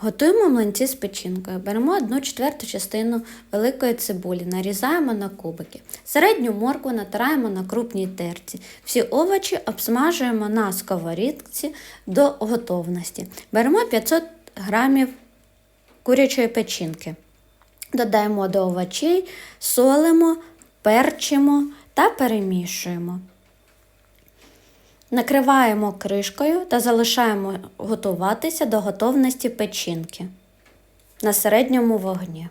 Готуємо млинці з печінкою. Беремо 1 четверту частину великої цибулі, нарізаємо на кубики. Середню моркву натираємо на крупній терці. Всі овочі обсмажуємо на сковорідці до готовності. Беремо 500 грамів курячої печінки. Додаємо до овочей, солимо, перчимо та перемішуємо. Накриваємо кришкою та залишаємо готуватися до готовності печінки на середньому вогні.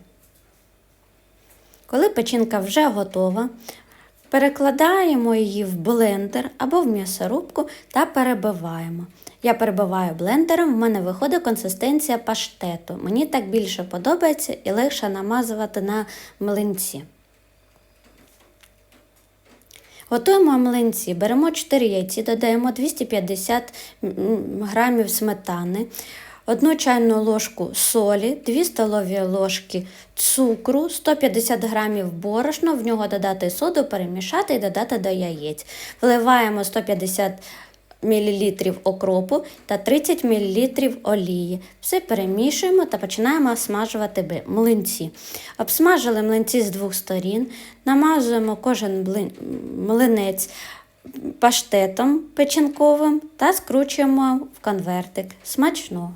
Коли печінка вже готова, перекладаємо її в блендер або в м'ясорубку та перебиваємо. Я перебиваю блендером, в мене виходить консистенція паштету. Мені так більше подобається і легше намазувати на млинці. Готуємо млинці. Беремо 4 яйці, додаємо 250 г сметани, 1 чайну ложку солі, 2 столові ложки цукру, 150 грамів борошна, в нього додати соду, перемішати і додати до яєць. Вливаємо 150 мл окропу та 30 мл олії. Все перемішуємо та починаємо смажувати млинці. Обсмажили млинці з двох сторін, намазуємо кожен млинець паштетом печінковим та скручуємо в конвертик. Смачного!